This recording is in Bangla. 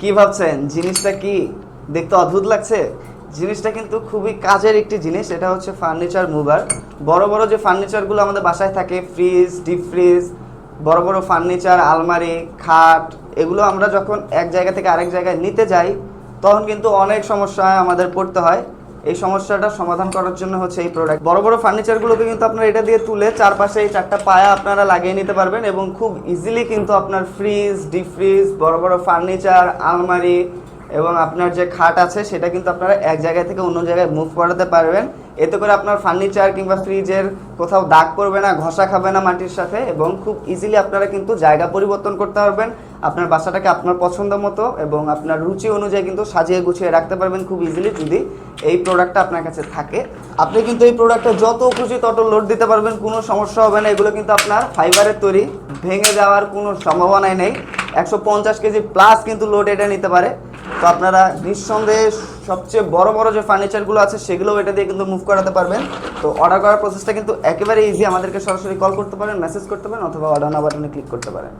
কি ভাবছেন? জিনিসটা কি দেখতে অদ্ভুত লাগছে? জিনিসটা কিন্তু খুবই কাজের একটি জিনিস, এটা হচ্ছে ফার্নিচার মুভার বড় বড় যে ফার্নিচারগুলো আমাদের বাসায় থাকে ফ্রিজ ডিপ ফ্রিজ বড় বড় ফার্নিচার আলমারি, খাট, এগুলো আমরা যখন এক জায়গা থেকে আরেক জায়গায় নিতে যাই, তখন কিন্তু অনেক সমস্যায় আমাদের পড়তে হয়। এই সমস্যাটা সমাধান করার জন্য হচ্ছে এই প্রোডাক্ট বড় বড় ফার্নিচারগুলোকে কিন্তু আপনারা এটা দিয়ে তুলে চারপাশে এই চারটা পায়া আপনারা লাগিয়ে নিতে পারবেন এবং খুব ইজিলি কিন্তু আপনার ফ্রিজ ডিপ ফ্রিজ বড় বড় ফার্নিচার আলমারি এবং আপনার যে খাট আছে, সেটা কিন্তু আপনারা এক জায়গা থেকে অন্য জায়গায় মুভ করাতে পারবেন। এতে করে আপনার ফার্নিচার কিংবা ফ্রিজের কোথাও দাগ পড়বে না, ঘষা খাবে না মাটির সাথে এবং খুব ইজিলি আপনারা কিন্তু জায়গা পরিবর্তন করতে পারবেন। আপনার বাসাটাকে আপনার পছন্দ মতো এবং আপনার রুচি অনুযায়ী কিন্তু সাজিয়ে গুছিয়ে রাখতে পারবেন খুব ইজিলি যদি এই প্রোডাক্টটা আপনার কাছে থাকে। আপনি কিন্তু এই প্রোডাক্টটা যত খুশি তত লোড দিতে পারবেন, কোনো সমস্যা হবে না। এগুলো কিন্তু আপনার ফাইবারের তৈরি, ভেঙে যাওয়ার কোনো সম্ভাবনাই নেই। একশো পঞ্চাশ কেজি প্লাস কিন্তু লোড এটা নিতে পারে। তো আপনারা নিঃসন্দেহে সবচেয়ে বড় বড় যে ফার্নিচারগুলো আছে, সেগুলোও এটা দিয়ে কিন্তু মুভ করাতে পারবেন। তো অর্ডার করার প্রসেসটা কিন্তু একেবারে ইজি আমাদেরকে সরাসরি কল করতে পারেন মেসেজ করতে পারেন, অথবা অর্ডার না বাটনে ক্লিক করতে পারেন।